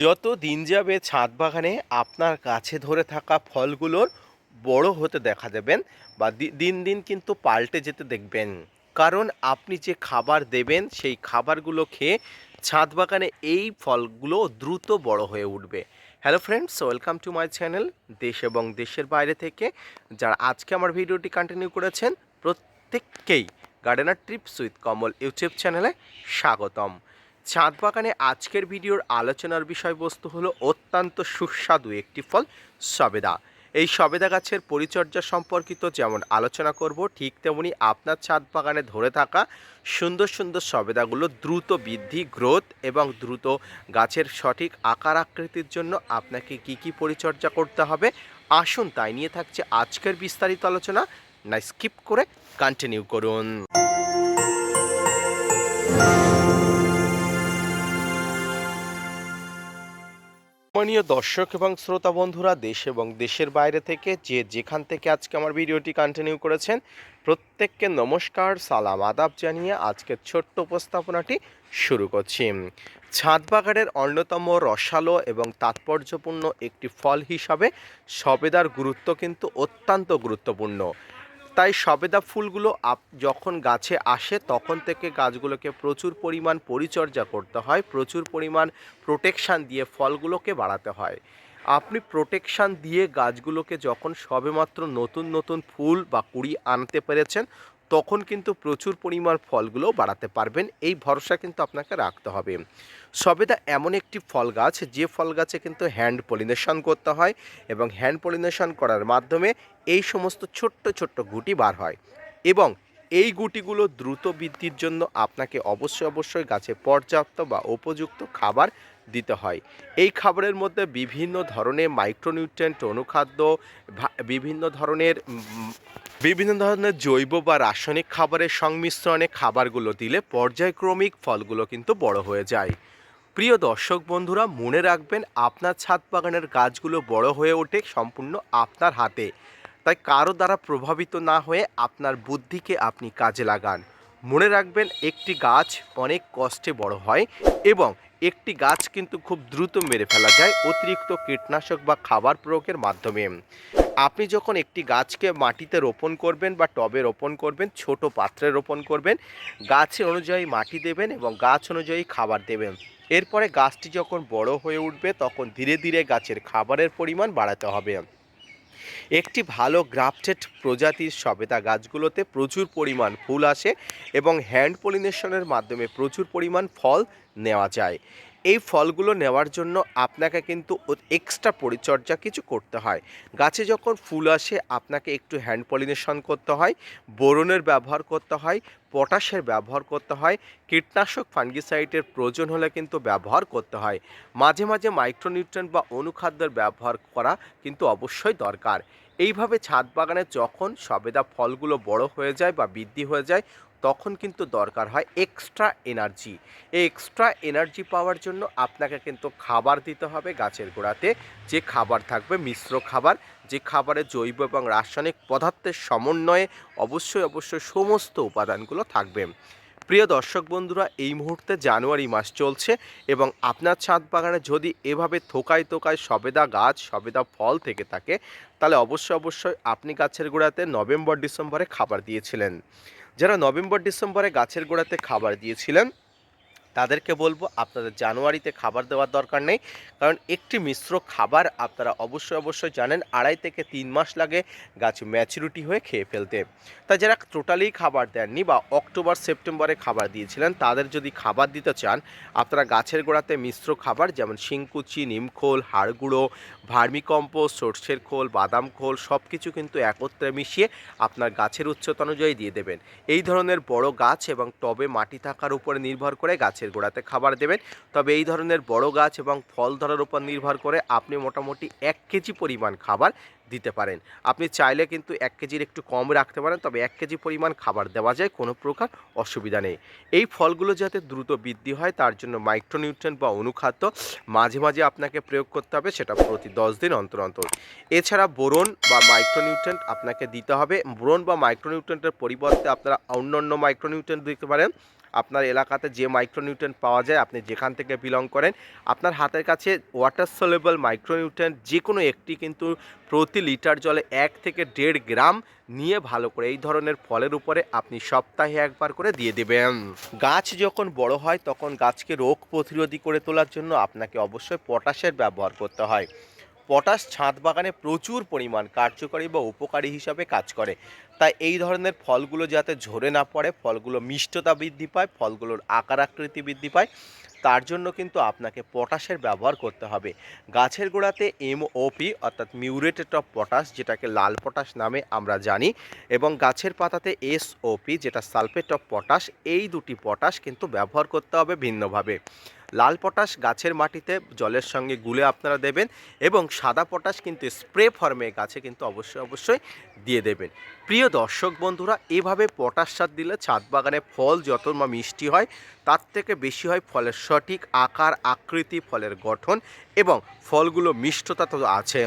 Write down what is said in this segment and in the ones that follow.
যত দিন যাবে ছাদ বাগানে আপনার কাছে ধরে থাকা ফলগুলোর বড় হতে দেখা দেবেন বা দিন দিন কিন্তু পাল্টে যেতে দেখবেন। কারণ আপনি যে খাবার দেবেন, সেই খাবারগুলো খেয়ে ছাদ বাগানে এই ফলগুলো দ্রুত বড় হয়ে উঠবে। Hello friends, welcome to my channel দেশ এবং দেশের বাইরে থেকে যারা আজকে আমার ভিডিওটি কন্টিনিউ করেছেন, প্রত্যেককেই gardener trips with Kamal YouTube চ্যানেলে স্বাগতম। চাঁদ বাগানে আজকের ভিডিওর আলোচনার বিষয়বস্তু হলো অত্যন্ত সুস্বাদু একটি ফল, সবেদা। এই সবেদা গাছের পরিচর্যা সম্পর্কিত যেমন আলোচনা করব, ঠিক তেমনি আপনার ছাদ বাগানে ধরে থাকা সুন্দর সুন্দর সবেদাগুলো দ্রুত বৃদ্ধি, গ্রোথ এবং দ্রুত গাছের সঠিক আকার আকৃতির জন্য আপনাকে কি কি পরিচর্যা করতে হবে, আসুন তাই নিয়ে থাকছে আজকের বিস্তারিত আলোচনা। না, স্কিপ করে কন্টিনিউ করুন। সম্মানীয় দর্শক এবং শ্রোতা বন্ধুরা, দেশ এবং দেশের বাইরে থেকে যে যেখান থেকে আজকে আমার ভিডিওটি কন্টিনিউ করেছেন, প্রত্যেককে নমস্কার, সালাম, আদাব জানিয়ে আজকের ছোট্ট উপস্থাপনাটি শুরু করছি। ছাদ বাগানের অন্যতম রসালো এবং তাৎপর্যপূর্ণ একটি ফল হিসাবে সবেদার গুরুত্ব কিন্তু অত্যন্ত গুরুত্বপূর্ণ। তাই সবেদা ফুলগুলো আপ, যখন গাছে আসে তখন থেকে গাছগুলোকে প্রচুর পরিমাণ পরিচর্যা করতে হয়, প্রচুর পরিমাণ প্রোটেকশান দিয়ে ফলগুলোকে বাড়াতে হয়। আপনি প্রোটেকশান দিয়ে গাছগুলোকে যখন সবেমাত্র নতুন নতুন ফুল বা কুড়ি আনতে পেরেছেন তখন কিন্তু প্রচুর পরিমাণ ফলগুলো বাড়াতে পারবেন। এই ভরসা কিন্তু আপনাকে রাখতে হবে। সবেদা এমন একটি ফল গাছ, যে ফল গাছে কিন্তু হ্যান্ড পলিনেশন করতে হয় এবং হ্যান্ড পলিনেশন করার মাধ্যমে এই সমস্ত ছোট্ট ছোট্ট গুটি বার হয় এবং এই গুটিগুলো দ্রুত বৃদ্ধির জন্য আপনাকে অবশ্যই অবশ্যই গাছে পর্যাপ্ত বা উপযুক্ত খাবার দিতে হয়। এই খাবারের মধ্যে বিভিন্ন ধরনের মাইক্রোনিউট্রেন্ট অনুখাদ্য বিভিন্ন ধরনের বিভিন্ন ধরনের জৈব বা রাসায়নিক খাবারের সংমিশ্রণে খাবারগুলো দিলে পর্যায়ক্রমিক ফলগুলো কিন্তু বড় হয়ে যায়। প্রিয় দর্শক বন্ধুরা, মনে রাখবেন, আপনার ছাদ বাগানের গাছগুলো বড় হয়ে ওঠে সম্পূর্ণ আপনার হাতে। তাই কারও দ্বারা প্রভাবিত না হয়ে আপনার বুদ্ধিকে আপনি কাজে লাগান। মনে রাখবেন, একটি গাছ অনেক কষ্টে বড় হয় এবং একটি গাছ কিন্তু খুব দ্রুত মেরে ফেলা যায় অতিরিক্ত কীটনাশক বা খাবার প্রয়োগের মাধ্যমে। আপনি যখন একটি গাছকে মাটিতে রোপণ করবেন বা টবে রোপণ করবেন, ছোট পাত্রে রোপণ করবেন গাছের অনুযায়ী মাটি দেবেন এবং গাছ অনুযায়ী খাবার দেবেন। এরপরে গাছটি যখন বড় হয়ে উঠবে, তখন ধীরে ধীরে গাছের খাবারের পরিমাণ বাড়াতে হবে। একটি ভালো গ্রাফটেড প্রজাতির সবেদা গাছগুলোতে প্রচুর পরিমাণ ফুল আসে এবং হ্যান্ড পলিনেশনের মাধ্যমে প্রচুর পরিমাণ ফল নেওয়া যায়। এই ফলগুলো নেওয়ার জন্য আপনাকে কিন্তু এক্সট্রা পরিচর্যা কিছু করতে হয়। গাছে যখন ফুল আসে, আপনাকে একটু হ্যান্ড পলিনেশন করতে হয়, বোরনের ব্যবহার করতে হয়, পটাশের ব্যবহার করতে হয়, কীটনাশক ফাঙ্গিসাইডের প্রয়োজন হলে কিন্তু ব্যবহার করতে হয়। মাঝে মাঝে মাইক্রোনিউট্রেন্ট বা অনুখাদ্যের ব্যবহার করা কিন্তু অবশ্যই দরকার। এইভাবে ছাদ বাগানে যখন সবেদা ফলগুলো বড় হয়ে যায় বা বৃদ্ধি হয়ে যায় তখন কিন্তু দরকার হয় এক্সট্রা এনার্জি এই এক্সট্রা এনার্জি পাওয়ার জন্য আপনাকে কিন্তু খাবার দিতে হবে গাছের গোড়াতে। যে খাবার থাকবে মিশ্র খাবার, যে খাবারে জৈব এবং রাসায়নিক পদার্থের সমন্বয়ে অবশ্যই অবশ্যই সমস্ত উপাদানগুলো থাকবে। প্রিয় দর্শক বন্ধুরা, এই মুহূর্তে জানুয়ারি মাস চলছে এবং আপনার ছাদ বাগানে যদি এভাবে থোকায় থোকায় সবেদা গাছ, সবেদা ফল থেকে থাকে, তাহলে অবশ্যই অবশ্যই আপনি গাছের গোড়াতে নভেম্বর, ডিসেম্বরে খাবার দিয়েছিলেন। যারা নভেম্বর ডিসেম্বরে গাছের গোড়াতে খাবার দিয়েছিলেন তাদেরকে বলব, আপনাদের জানুয়ারিতে খাবার দেওয়ার দরকার নেই। কারণ একটি মিশ্র খাবার আপনারা অবশ্যই অবশ্যই জানেন, আড়াই থেকে তিন মাস লাগে গাছ ম্যাচুরিটি হয়ে খেয়ে ফেলতে। তাই যারা টোটালি খাবার দেননি বা অক্টোবর, সেপ্টেম্বরে খাবার দিয়েছিলেন, তাদের যদি খাবার দিতে চান, আপনারা গাছের গোড়াতে মিশ্র খাবার যেমন শিংকুচি নিমখোল হাড়গুঁড়ো ভার্মিকম্পোস্ট সর্ষের খোল, বাদাম খোল সব কিছু কিন্তু একত্রে মিশিয়ে আপনার গাছের উচ্চতা অনুযায়ী দিয়ে দেবেন। এই ধরনের বড় গাছ এবং টবে মাটি থাকার উপরে নির্ভর করে গাছের গোড়াতে খাবার দেবেন। তবে এই ধরনের বড় গাছ এবং ফল ধরার উপর নির্ভর করে আপনি মোটামুটি এক কেজি পরিমাণ খাবার দিতে পারেন। আপনি চাইলে কিন্তু এক কেজির একটু কম রাখতে পারেন, তবে এক কেজি পরিমাণ খাবার দেওয়া যায়, কোনো প্রকার অসুবিধা নেই। এই ফলগুলো যাতে দ্রুত বৃদ্ধি হয়, তার জন্য মাইক্রোনিউট্রেন্ট বা অনুখাদ্য মাঝে মাঝে আপনাকে প্রয়োগ করতে হবে, সেটা প্রতি দশ দিন অন্তর অন্তর। এছাড়া বোরন বা মাইক্রোনিউট্রেন্ট আপনাকে দিতে হবে। বোরন বা মাইক্রোনিউট্রেন্টের পরিবর্তে আপনারা অন্য অন্য মাইক্রোনিউট্রেন্ট দিতে পারেন। আপনার এলাকাতে যে মাইক্রোনিউট্রেন পাওয়া যায়, আপনি যেখান থেকে বিলং করেন, আপনার হাতের কাছে ওয়াটার সলেবল মাইক্রোনিউট্রেন যে কোনো একটি কিন্তু প্রতি লিটার জলে এক থেকে দেড় গ্রাম নিয়ে ভালো করে এই ধরনের ফলের উপরে আপনি সপ্তাহে একবার করে দিয়ে দেবেন। গাছ যখন বড় হয়, তখন গাছকে রোগ প্রতিরোধী করে তোলার জন্য আপনাকে অবশ্যই পটাশের ব্যবহার করতে হয়। পটাশ ছাদ বাগানে প্রচুর পরিমাণ কার্যকরী বা উপকারী হিসাবে কাজ করে। তাই এই ধরনের ফলগুলো যাতে ঝরে না পড়ে, ফলগুলো মিষ্টতা বৃদ্ধি পায়, ফলগুলোর আকার আকৃতি বৃদ্ধি পায়, তার জন্য কিন্তু আপনাকে পটাশের ব্যবহার করতে হবে। গাছের গোড়াতে এমওপি অর্থাৎ মিউরেটেড অফ পটাশ, যেটাকে লাল পটাশ নামে আমরা জানি, এবং গাছের পাতাতে এসওপি যেটা সালফেট অফ পটাশ, এই দুটি পটাশ কিন্তু ব্যবহার করতে হবে ভিন্নভাবে। লাল পটাশ গাছের মাটিতে জলের সঙ্গে গুলে আপনারা দেবেন এবং সাদা পটাশ কিন্তু স্প্রে ফর্মে গাছে কিন্তু অবশ্যই অবশ্যই দিয়ে দেবেন। প্রিয় দর্শক বন্ধুরা, এভাবে পটাশ সার দিলে ছাদ বাগানে ফল যত মা মিষ্টি হয়, তার থেকে বেশি হয় ফলের সঠিক আকার, আকৃতি, ফলের গঠন এবং ফলগুলো মিষ্টতা তো আছে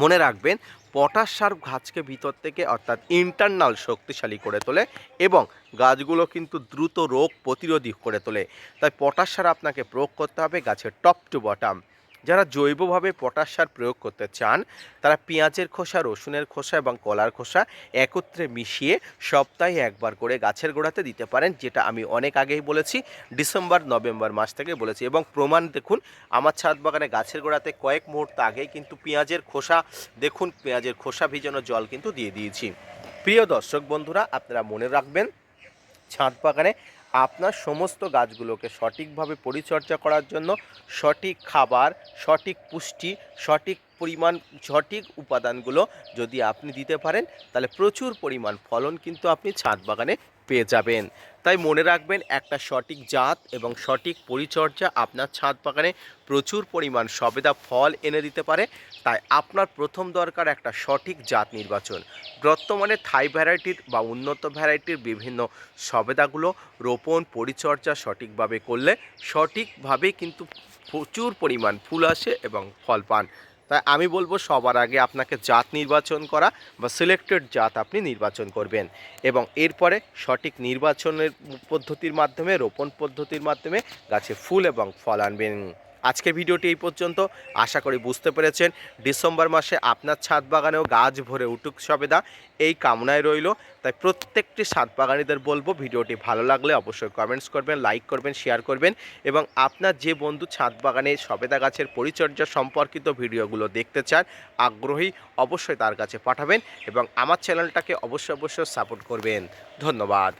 মনে রাখবেন পটাশ সার গাছকে ভিতর থেকে অর্থাৎ ইন্টারনাল শক্তিশালী করে তোলে এবং গাছগুলো কিন্তু দ্রুত রোগ প্রতিরোধী করে তোলে। তাই পটাশ সার আপনাকে প্রয়োগ করতে হবে গাছের টপ টু বটাম যারা জৈবভাবে পটাশ সার প্রয়োগ করতে চান, তারা পেঁয়াজের খোসা, রসুনের খোসা এবং কলার খোসা একত্রে মিশিয়ে সপ্তাহে একবার করে গাছের গোড়াতে দিতে পারেন, যেটা আমি অনেক আগেই বলেছি, ডিসেম্বর, নভেম্বর মাস থেকে বলেছি। এবং প্রমাণ দেখুন, আমার ছাদ বাগানে গাছের গোড়াতে কয়েক মুহূর্ত আগেই কিন্তু পেঁয়াজের খোসা, দেখুন পেঁয়াজের খোসা ভিজানো জল কিন্তু দিয়ে দিয়েছি। প্রিয় দর্শক বন্ধুরা, আপনারা মনে রাখবেন, ছাদ বাগানে আপনার সমস্ত গাছগুলোকে সঠিকভাবে পরিচর্যা করার জন্য সঠিক খাবার, সঠিক পুষ্টি, সঠিক পরিমাণ, সঠিক উপাদানগুলো যদি আপনি দিতে পারেন, তাহলে প্রচুর পরিমাণ ফলন কিন্তু আপনি ছাদ বাগানে পেয়ে যাবেন। তাই মনে রাখবেন, একটা সঠিক জাত এবং সঠিক পরিচর্যা আপনার ছাদ বাগানে প্রচুর পরিমাণ সবেদা ফল এনে দিতে পারে। তাই আপনার প্রথম দরকার একটা সঠিক জাত নির্বাচন। বর্তমানে থাই ভ্যারাইটির বা উন্নত ভ্যারাইটির বিভিন্ন সবেদাগুলো রোপণ পরিচর্যা সঠিকভাবে করলে সঠিকভাবে কিন্তু প্রচুর পরিমাণ ফুল আসে এবং ফল পান। তাই আমি বলব সবার আগে আপনাকে জাত নির্বাচন করা বা সিলেক্টেড জাত আপনি নির্বাচন করবেন এবং এরপরে সঠিক নির্বাচনের পদ্ধতির মাধ্যমে, রোপণ পদ্ধতির মাধ্যমে গাছে ফুল এবং ফল আনবেন। আজকের ভিডিওটি এই পর্যন্ত। আশা করি বুঝতে পেরেছেন, ডিসেম্বর মাসে আপনার ছাদ বাগানেও গাছ ভরে উঠুক সবেদা, এই কামনায় রইল। তাই প্রত্যেকটি ছাদ বাগানিদের বলব, ভিডিওটি ভালো লাগলে অবশ্যই কমেন্টস করবেন লাইক করবেন শেয়ার করবেন এবং আপনার যে বন্ধু ছাদ বাগানে সবেদা গাছের পরিচর্যা সম্পর্কিত ভিডিওগুলো দেখতে চান, আগ্রহী অবশ্যই তার কাছে পাঠাবেন এবং আমার চ্যানেলটাকে অবশ্যই অবশ্যই সাপোর্ট করবেন। ধন্যবাদ।